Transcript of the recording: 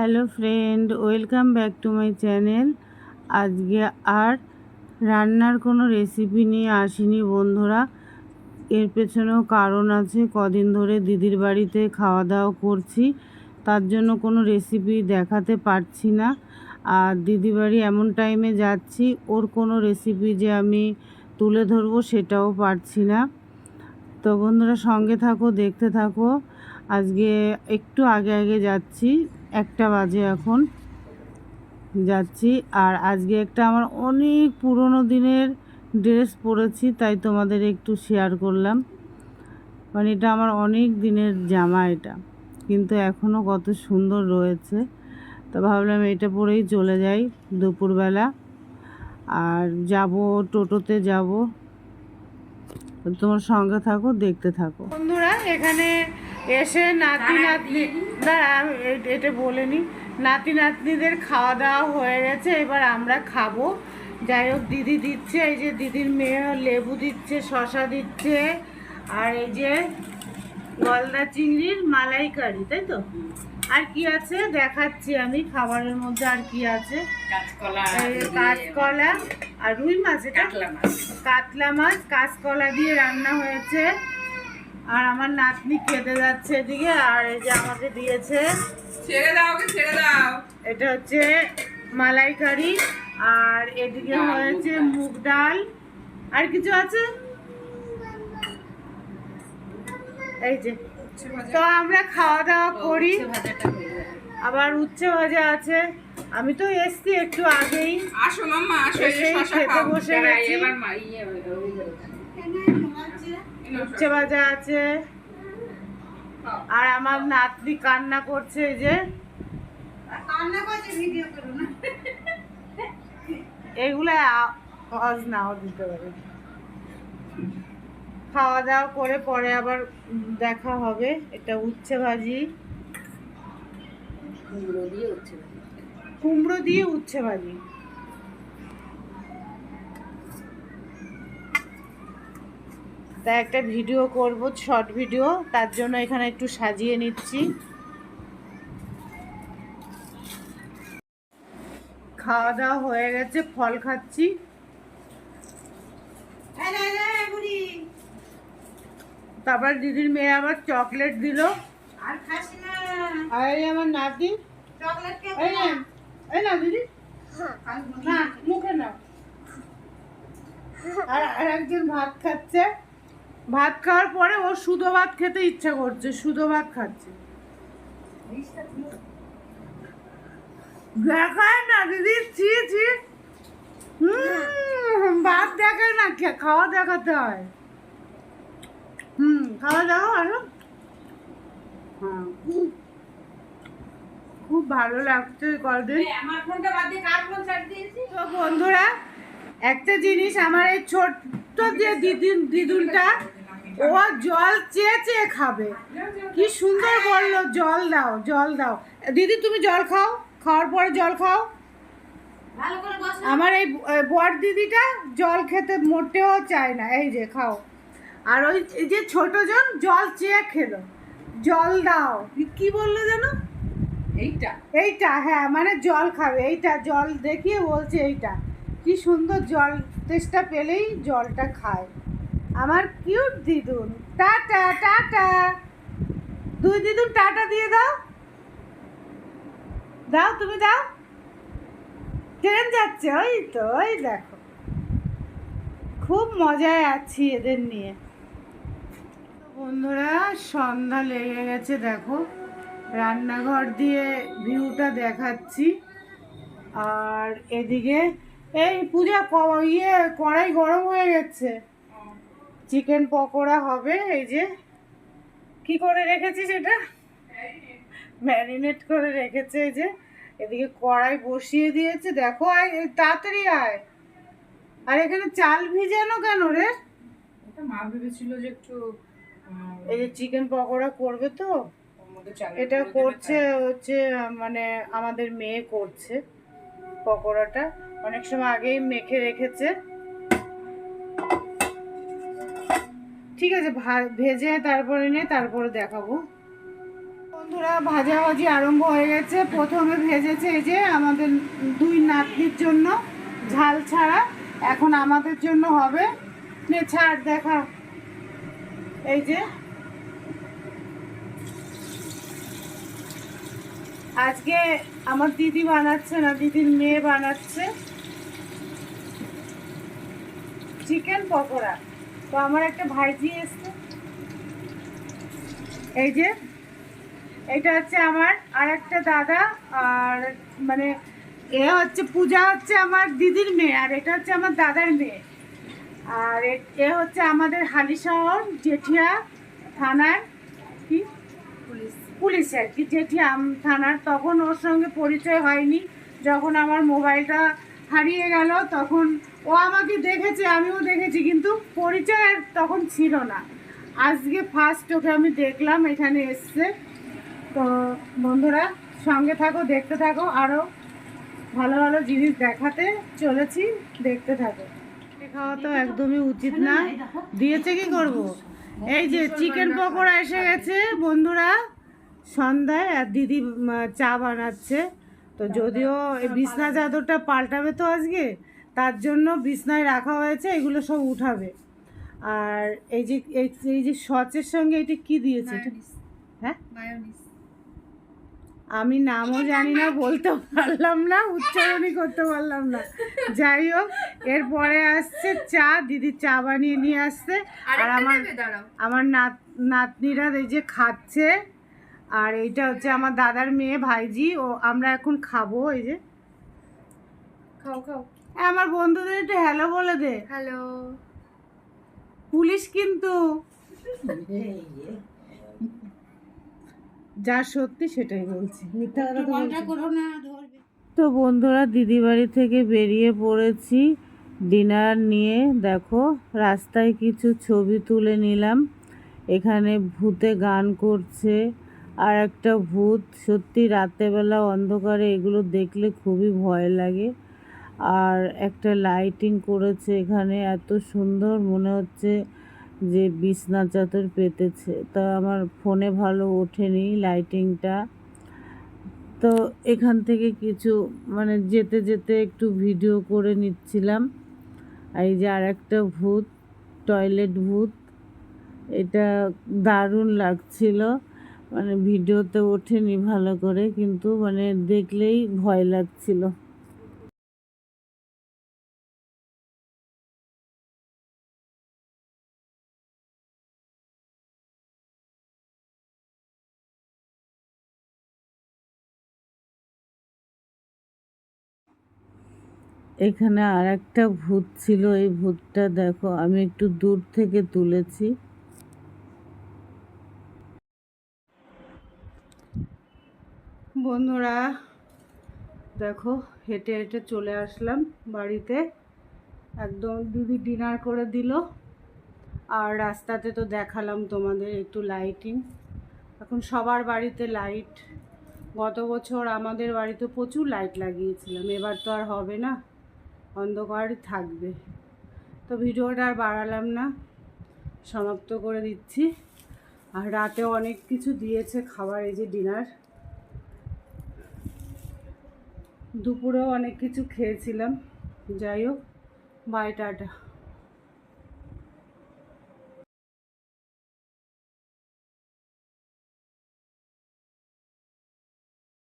Hello friend, welcome back to my channel. আজকে আর রান্নার কোনো রেসিপি নিয়ে আসিনি বন্ধুরা। এর পেছনেও কারণ আছে, কদিন ধরে দিদির বাড়িতে খাওয়া দাওয়া করছি, তার জন্য কোনো রেসিপি দেখাতে পারছি না। আর দিদি বাড়ি এমন টাইমে যাচ্ছি, ওর কোনো রেসিপি যে আমি তুলে ধরবো সেটাও পারছি না। তো বন্ধুরা সঙ্গে থাকো, দেখতে থাকো। আজকে একটু আগে আগে যাচ্ছি একটা বাজে এখন। যাচ্ছি। আর আজকে একটা আমার অনেক পুরনো দিনের ড্রেস পরেছি, তাই তোমাদের একটু শেয়ার করলাম। মানে এটা আমার অনেক দিনের জামা এটা, কিন্তু এখনও কত সুন্দর রয়েছে। তো ভাবলাম এটা পরেই চলে যাই দুপুরবেলা। আর যাব, টোটোতে যাব। তোমার সঙ্গে থাকো, দেখতে থাকো। বন্ধুরা, এখানে এসে নাতি নাতনি দাঁড়া এটা বলে নি। নাতি নাতনিদের খাওয়া দাওয়া হয়ে গেছে এবার আমরা খাব। যাই হোক দিদি দিচ্ছে এই যে দিদির মেয়ে লেবু দিচ্ছে শশা দিচ্ছে আর এই যে গলদা চিংড়ির মালাইকারি তাই তো? আর কি আছে? দেখাচ্ছি আমি খাবারের মধ্যে আর কি আছে। কাঁচকলা আর রুই মাছ এটা? কাতলা মাছ। কাতলা মাছ কাঁচকলা দিয়ে রান্না হয়েছে। আর আমার নাতনি খেতে যাচ্ছে এদিকে আর এই যে আমাকে দিয়েছে। ছেড়ে দাও ওকে ছেড়ে দাও। এটা হচ্ছে মালাইকারি আর এদিকে হয়েছে মুগ ডাল। আর কিছু আছে? এই যে তো আমরা খাওয়া দাওয়া করি। আবার উচ্ছে ভাজা আছে। আমি তো এসছি একটু আগেই। আসো মাম্মা আসো খেতে বসে গেছি। এবার মা ইয়ে হয়ে যাবে। এই নাও উচ্ছে ভাজা আছে। আর আমার নাতনি কান্না করছে এই যে। এগুলো আওয়াজ নাও দিতে পারে। খাওয়া দাওয়া করে পরে আবার দেখা হবে। এটা উচ্ছে ভাজি। কুমড়ো দিয়ে উচ্ছে ভাজা। কুমড়ো দিয়ে উচ্ছে ভাজি। তা একটা ভিডিও করব শর্ট ভিডিও তার জন্য এখানে একটু সাজিয়ে নিচ্ছি। খাওয়া দাওয়া হয়ে গেছে ফল খাচ্ছি। তারপর দিদির মেয়ে আবার চকলেট দিল। আর এই আমার নাতি। নে, এই না দিদি। না মুখে আর আর একজন ভাত খাচ্ছে। ভাত খাওয়ার পরে ও সুদো ভাত খেতে ইচ্ছা করছে সুদো ভাত খাচ্ছে। দেখায় না দিদি ছি ছি। হুম, ভাত দেখায় না খাওয়া দেখাতে হয়। হুম খাওয়া হ্যাঁ। খুব ভালো লাগছে কদিন। তো বন্ধুরা একটা জিনিস আমার এই ছোট্ট যে দিদি দিদুনটা ও জল চেয়ে চেয়ে খাবে। কি সুন্দর বলল জল দাও জল দাও। দিদি তুমি জল খাও খাওয়ার পরে জল খাও। আমার এই বর দিদিটা জল খেতে মোটেও চায় না। এই যে খাও। আর ওই যে ছোট জন জল চেয়ে খেলো। জল দাও। কি বলল যেন এইটা। এইটা হ্যাঁ মানে জল খাবে। এইটা জল দেখিয়ে বলছে এইটা। কি সুন্দর জল তেষ্টা পেলেই জলটা খায়। আমার কিউট দিদুন। Tata tata. দুই দিদুন টাটা দিয়ে দাও। দাও, তুমি দাও। ট্রেন যাচ্ছে, ওই তো, ওই দেখো। খুব মজায় আছি এদের নিয়ে। বন্ধুরা, সন্ধ্যা লেগে গেছে, দেখো। রান্নাঘর দিয়ে ভিউটা দেখাচ্ছি। আর এদিকে এই পূজা ইয়ে কড়াই গরম হয়ে গেছে। চিকেন পকোড়া হবে এই যে। কি করে রেখেছি সেটা? ম্যারিনেট করে রেখেছে এই যে। এদিকে কড়াই বসিয়ে দিয়েছে দেখো আয় তাড়াতাড়ি আয়। আর এখানে চাল ভিজানো কেন রে? মা ভেবেছিল যে একটু এই যে চিকেন পকোড়া করবে তো এটা করছে হচ্ছে মানে আমাদের মেয়ে করছে পকোড়াটা। অনেক সময় আগেই মেখে রেখেছে। ঠিক আছে ভেজে তারপরে নিয়ে তারপরে দেখাবো। বন্ধুরা, ভাজাভাজি আরম্ভ হয়ে গেছে। প্রথমে ভেজেছে এই যে আমাদের দুই নাতনির জন্য ঝাল ছাড়া। এখন আমাদের জন্য হবে নে, ছাড়, দেখা। এই যে। আজকে আমার দিদি বানাচ্ছে না, দিদির মেয়ে বানাচ্ছে। চিকেন পকোড়া। তো আমার একটা ভাইজি এসছে। এই যে এটা হচ্ছে আমার আর একটা দাদা আর মানে এ হচ্ছে পূজা হচ্ছে আমার দিদির মেয়ে আর এটা হচ্ছে আমার দাদার মেয়ে। আর এ- হচ্ছে আমাদের হালিশহর জেঠিয়া থানার কি? পুলিশ। পুলিশ আর কি জেঠিয়া থানার। তখন ওর সঙ্গে পরিচয় হয়নি। যখন আমার মোবাইলটা হারিয়ে গেল তখন ও আমাকে দেখেছে আমিও দেখেছি কিন্তু পরিচয় আর তখন ছিল না। আজকে ফার্স্ট ওকে আমি দেখলাম এখানে এসছে। তো বন্ধুরা সঙ্গে থাকো দেখতে থাকো আরও ভালো ভালো জিনিস দেখাতে চলেছি দেখতে থাকো। খাওয়া তো একদমই উচিত না। দিয়েছে কি করব? এই যে চিকেন পকোড়া এসে গেছে বন্ধুরা। সন্ধ্যায় আর দিদি চা বানাচ্ছে। তো যদিও এই বিছনা চাদরটা পাল্টাবে তো আজকে তার জন্য বিছনায় রাখা হয়েছে এগুলো সব উঠাবে। আর এই যে এই যে সচের সঙ্গে এটা কি দিয়েছে? হ্যাঁ? আমি নামও জানি না বলতে পারলাম না উচ্চারণই করতে পারলাম না। যাই হোক এরপরে আসছে চা দিদি চা বানিয়ে নিয়ে আসছে। আর আমার আমার নাত নাতনিরা এই যে খাচ্ছে আর এইটা হচ্ছে আমার দাদার মেয়ে ভাইজি ও আমরা এখন খাব এই যে। খাও খাও। আমার বন্ধুদের একটু হ্যালো বলে দে। হ্যালো পুলিশ কিন্তু যা সত্যি সেটাই বলছি। তো বন্ধুরা দিদি বাড়ি থেকে বেরিয়ে পড়েছি। ডিনার নিয়ে দেখো রাস্তায় কিছু ছবি তুলে নিলাম। এখানে ভূতে গান করছে আর একটা ভূত। সত্যি রাতেবেলা অন্ধকারে এগুলো দেখলে খুবই ভয় লাগে। আর একটা লাইটিং করেছে এখানে, এত সুন্দর মনে হচ্ছে যে বিছনা চাদর পেতেছে। তা আমার ফোনে ভালো ওঠেনি লাইটিংটা তো এখান থেকে কিছু মানে যেতে যেতে একটু ভিডিও করে নিচ্ছিলাম। এই যে আর একটা ভূত টয়লেট ভূত, এটা দারুণ লাগছিল। মানে ভিডিওতে ওঠেনি ভালো করে, কিন্তু মানে দেখলেই ভয় লাগছিল। এখানে আর একটা ভূত ছিল, এই ভূতটা দেখো, আমি একটু দূর থেকে তুলেছি। বন্ধুরা, দেখো, হেঁটে হেঁটে চলে আসলাম বাড়িতে। একদম দিদি ডিনার করে দিল। আর রাস্তাতে তো দেখালাম তোমাদের একটু লাইটিং এখন সবার বাড়িতে লাইট গত বছর আমাদের বাড়িতে প্রচুর লাইট লাগিয়েছিলাম, এবার তো আর হবে না। অন্ধকারই থাকবে। তো ভিডিওটা আর বাড়ালাম না, সমাপ্ত করে দিচ্ছি। আর রাতে অনেক কিছু দিয়েছে খাবার, এই যে ডিনার। দুপুরেও অনেক কিছু খেয়েছিলাম। যাই হোক, বাই টাটা।